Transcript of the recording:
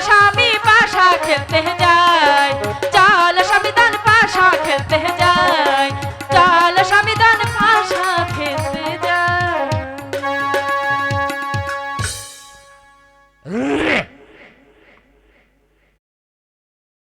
স্বামী পাশা খেতে